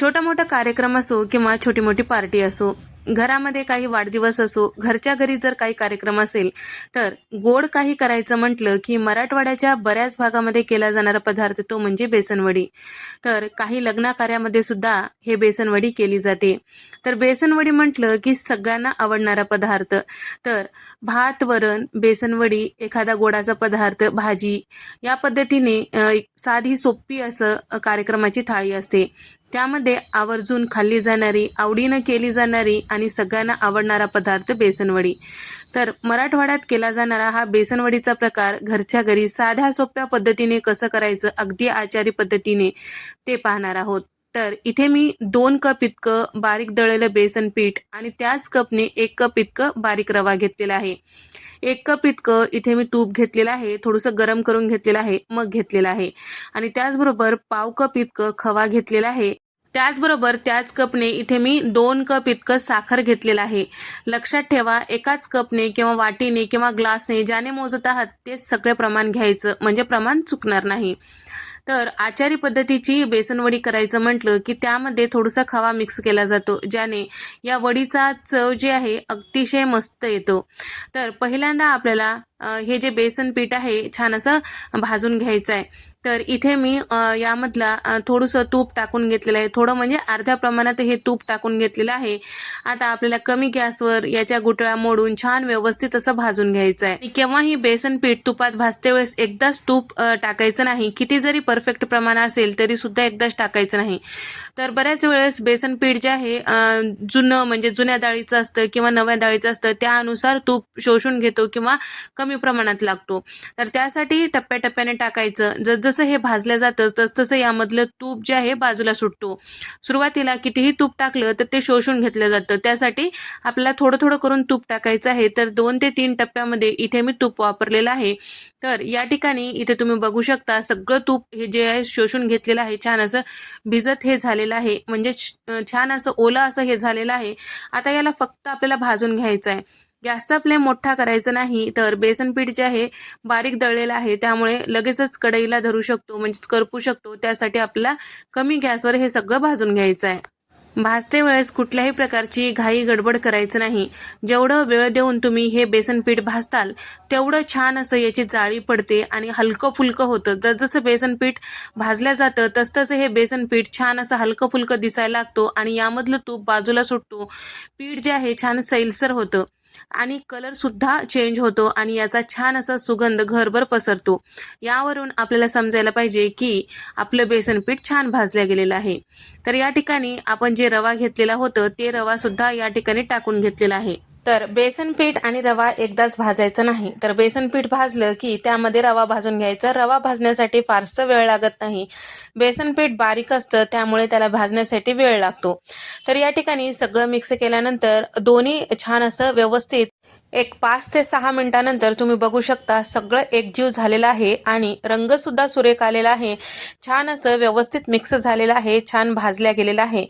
छोटा मोठा कार्यक्रम असो किंवा छोटी मोठी पार्टी असो घरामध्ये काही वाढदिवस असो घरच्या घरी जर काही कार्यक्रम असेल तर गोड काही करायचं म्हटलं की मराठवाड्याच्या बऱ्याच भागामध्ये केला जाणारा पदार्थ तो म्हणजे बेसनवडी. तर काही लग्नाकार्यामध्ये सुद्धा हे बेसनवडी केली जाते. तर बेसनवडी म्हटलं की सगळ्यांना आवडणारा पदार्थ. तर भात वरण बेसनवडी एखादा गोडाचा पदार्थ भाजी या पद्धतीने एक साधी सोपी असं कार्यक्रमाची थाळी असते. त्यामध्ये आवर्जून खाल्ली जाणारी आवडीनं केली जाणारी आणि सगळ्यांना आवडणारा पदार्थ बेसनवडी. तर मराठवाड्यात केला जाणारा हा बेसनवडीचा प्रकार घरच्या घरी साध्या सोप्या पद्धतीने कसं करायचं अगदी आचारी पद्धतीने ते पाहणार आहोत. तर इथे मी दोन कप इतकं बारीक दळलेलं बेसन पीठ आणि त्याच कपने एक कप इतकं बारीक रवा घेतलेला आहे. एक कप इतकं इथे मी तूप घेतलेलं आहे थोडंसं गरम करून घेतलेलं आहे मग घेतलेलं आहे. आणि त्याचबरोबर पाव कप इतकं खवा घेतलेला आहे. त्याचबरोबर त्याच कपने इथे मी दोन कप इतकं साखर घेतलेलं आहे. लक्षात ठेवा एकाच कपने किंवा वाटीने किंवा ग्लासने ज्याने मोजत आहात तेच सगळे प्रमाण घ्यायचं म्हणजे प्रमाण चुकणार नाही. तर आचारी पद्धतीची बेसनवडी करायचं म्हटलं की त्यामध्ये थोडासा खवा मिक्स केला जातो ज्याने या वडीचा चव जे आहे अतिशय मस्त येतो. तर पहिल्यांदा आपल्याला हे जे बेसन पीठ आहे छान असं भाजून घ्यायचं आहे तर इथे मी यामधला थोडंसं तूप टाकून घेतलेलं आहे. थोडं म्हणजे अर्ध्या प्रमाणात हे तूप टाकून घेतलेलं आहे. आता आपल्याला कमी गॅसवर याच्या गुटळ्या मोडून छान व्यवस्थित असं भाजून घ्यायचं आहे. केव्हाही बेसन पीठ तुपात भाजते वेळेस एकदाच तूप टाकायचं नाही. किती जरी परफेक्ट प्रमाण असेल तरी सुद्धा एकदाच टाकायचं नाही. तर बऱ्याच वेळेस बेसन पीठ जे आहे जुनं म्हणजे जुन्या डाळीचं असतं किंवा नव्या डाळीचं असतं त्यानुसार तूप शोषून घेतो किंवा कमी प्रमाणात लागतो. तर त्यासाठी टप्प्याटप्प्याने टाकायचं. जसजसं हे भाजलं जातं तसतसं यामधलं तूप जे आहे बाजूला सुटतो. सुरुवातीला कितीही तूप टाकलं तर ते शोषून घेतलं जातं. त्यासाठी आपल्याला थोडं थोडं करून तूप टाकायचं आहे. तर दोन ते तीन टप्प्यामध्ये इथे मी तूप वापरलेलं आहे. तर या ठिकाणी इथे तुम्ही बघू शकता सगळं तूप हे जे आहे शोषून घेतलेलं आहे. छान असं भिजत हे झालेलं आहे. म्हणजे छान असं ओलं असं हे झालेलं आहे. आता याला फक्त आपल्याला भाजून घ्यायचं आहे. गॅसचा फ्लेम मोठा करायचा नाही तर बेसन पीठ जे आहे बारीक दळलेलं आहे. त्यामुळे लगेचच कढईला धरू शकतो म्हणजे करपू शकतो. त्यासाठी आपल्याला कमी गॅसवर हे सगळं भाजून घ्यायचं आहे. भाजते वेळेस कुठल्याही प्रकारची घाई गडबड करायचं नाही. जेवढं वेळ देऊन तुम्ही हे बेसन पीठ भाजताल तेवढं छान असं याची जाळी पडते आणि हलकं फुलकं होतं. जसजसं बेसन पीठ भाजलं जातं तसतसं हे बेसन पीठ छान असं हलकं फुलकं दिसायला लागतो आणि यामधलं तूप बाजूला सुटतो. पीठ जे आहे छान सैलसर होतं. आणि कलरसुद्धा चेंज होतो आणि याचा छान असा सुगंध घरभर पसरतो. यावरून आपल्याला समजायला पाहिजे की आपलं बेसन पीठ छान भाजलं गेलेलं आहे. तर या ठिकाणी आपण जे रवा घेतलेला होतं ते रवा सुद्धा या ठिकाणी टाकून घेतलेला आहे. तर बेसन पीठ आणि रवा एकदाच भाजायचा नाही. तर बेसन पीठ भाजलं की त्यामध्ये रवा भाजून घ्यायचा. रवा भाजण्यासाठी फारसं वेळ लागत नाही. बेसन पीठ बारीक असतं त्यामुळे त्याला भाजण्यासाठी वेळ लागतो. तर या ठिकाणी सगळं मिक्स केल्यानंतर दोन्ही छान असं व्यवस्थित एक पाच ते सहा मिनिटानंतर तुम्ही बघू शकता सगळं एकजीव झालेलं आहे आणि रंगसुद्धा सुरेख आलेला आहे. छान असं व्यवस्थित मिक्स झालेलं आहे छान भाजल्या गेलेलं आहे.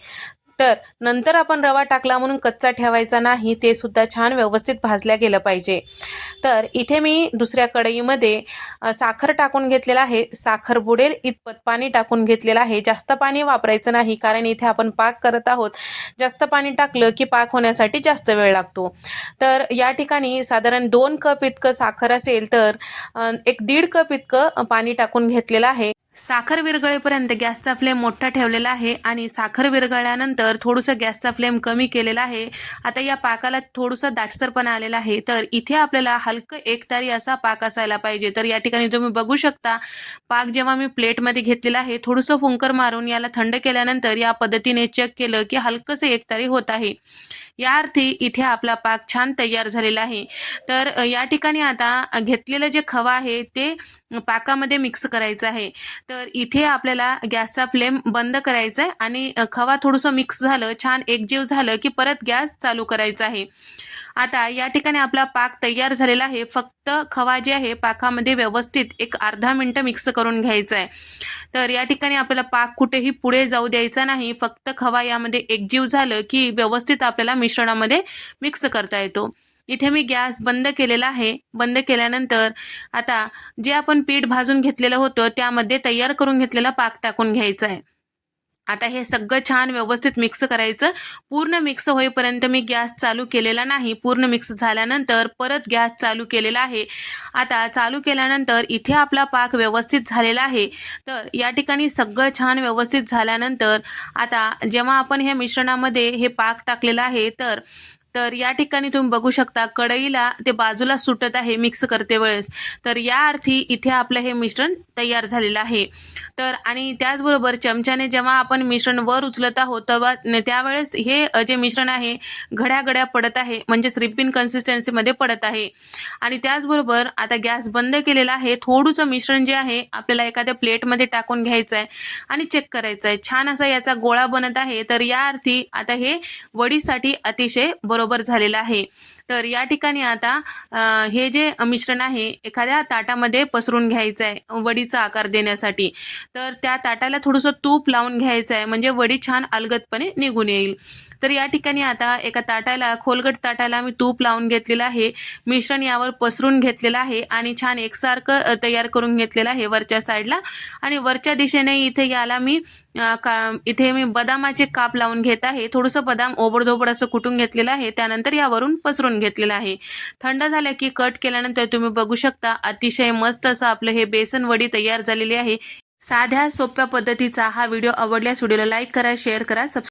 तर नंतर आपण रवा टाकला म्हणून कच्चा ठेवायचा नाही ते सुद्धा छान व्यवस्थित भाजल्या गेलं पाहिजे. तर इथे मी दुसऱ्या कढईमध्ये साखर टाकून घेतलेलं आहे. साखर बुडेल इतपत पाणी टाकून घेतलेलं आहे. जास्त पाणी वापरायचं नाही कारण इथे आपण पाक करत आहोत. जास्त पाणी टाकलं की पाक होण्यासाठी जास्त वेळ लागतो. तर या ठिकाणी साधारण दोन कप इतकं साखर असेल तर एक दीड कप इतकं पाणी टाकून घेतलेलं आहे. साखर विरघळेपर्यंत गॅसचा फ्लेम मोठा ठेवलेला आहे आणि साखर विरघळल्यानंतर थोडंसं गॅसचा फ्लेम कमी केलेला आहे. आता या पाकाला थोडंसं दाटसरपणा आलेला आहे. तर इथे आपल्याला हलकं एकतारी असा पाक असायला पाहिजे. तर या ठिकाणी तुम्ही बघू शकता पाक जेव्हा मी प्लेटमध्ये घेतलेला आहे थोडंसं फुंकर मारून याला थंड केल्यानंतर या पद्धतीने चेक केलं की हलकंसं एकतारी होत आहे. या अर्थी इथे आपला पाक छान तयार झालेला आहे. तर या ठिकाणी आता घेतलेलं जे खवा आहे ते पाकामध्ये मिक्स करायचं आहे. तर इथे आपल्याला गॅसचा फ्लेम बंद करायचा आहे आणि खवा थोडंसं मिक्स झालं छान एकजीव झालं की परत गॅस चालू करायचा आहे. आता या ठिकाणी आपला पाक तयार झालेला आहे. फक्त खवा जे आहे पाकामध्ये व्यवस्थित एक अर्धा मिनटं मिक्स करून घ्यायचा आहे तर या ठिकाणी आपल्याला पाक कुठेही पुढे जाऊ द्यायचा नाही. फक्त खवा यामध्ये एकजीव झालं की व्यवस्थित आपल्याला मिश्रणामध्ये मिक्स करता येतो. इथे मी गॅस बंद केलेला आहे. बंद केल्यानंतर आता जे आपण पीठ भाजून घेतलेलं होतं त्यामध्ये तयार करून घेतलेला पाक टाकून घ्यायचा आहे. आता हे सगळं छान व्यवस्थित मिक्स करायचं. पूर्ण मिक्स होईपर्यंत मी गॅस चालू केलेला नाही. पूर्ण मिक्स झाल्यानंतर परत गॅस चालू केलेला आहे. आता चालू केल्यानंतर इथे आपला पाक व्यवस्थित झालेला आहे. तर या ठिकाणी सगळं छान व्यवस्थित झाल्यानंतर आता जेव्हा आपण ह्या मिश्रणामध्ये हे पाक टाकलेला आहे तर तर या ठिकाणी तुम्ही बघू शकता कढईला ते बाजूला सुटत आहे मिक्स करते वेळेस. तर या अर्थी इथे आपलं हे मिश्रण तयार झालेलं आहे. तर आणि त्याचबरोबर चमच्याने जेव्हा आपण मिश्रण वर उचलत आहोत तेव्हा त्यावेळेस हे जे मिश्रण आहे घड्या घड्या पडत आहे म्हणजेच रिपिन कन्सिस्टन्सीमध्ये पडत आहे. आणि त्याचबरोबर आता गॅस बंद केलेला आहे थोडंसं मिश्रण जे आहे आपल्याला एखाद्या प्लेटमध्ये टाकून घ्यायचं आहे आणि चेक करायचं आहे छान असा याचा गोळा बनत आहे. तर या अर्थी आता हे वडीसाठी अतिशय बरोबर बरोबर झालेला आहे. तर या ठिकाणी आता हे जे मिश्रण आहे एखाद्या ताटामध्ये पसरून घ्यायचं आहे वडीचा आकार देण्यासाठी. तर त्या ताटाला थोडंसं तूप लावून घ्यायचं आहे म्हणजे वडी छान अलगदपणे निघून येईल. तर या ठिकाणी आता एका ताटाला खोलगट ताटाला मी तूप लावून घेतलेलं आहे. मिश्रण यावर पसरून घेतलेलं आहे आणि छान एकसारखं तयार करून घेतलेलं आहे वरच्या साईडला. आणि वरच्या दिशेने इथे याला मी का इथे मी बदामाचे काप लावून घेत आहे. थोडंसं बदाम ओबडधोबड असं कुटून घेतलेलं आहे. त्यानंतर यावरून पसरून घेतलेलं आहे. थंड झालं की कट केल्यानंतर तुम्ही बघू शकता अतिशय मस्त असं आपलं हे बेसन वडी तयार झालेली आहे. साध्या सोप्या पद्धतीचा हा व्हिडिओ आवडल्यास व्हिडिओला लाईक करा शेअर करा सबस्क्राईब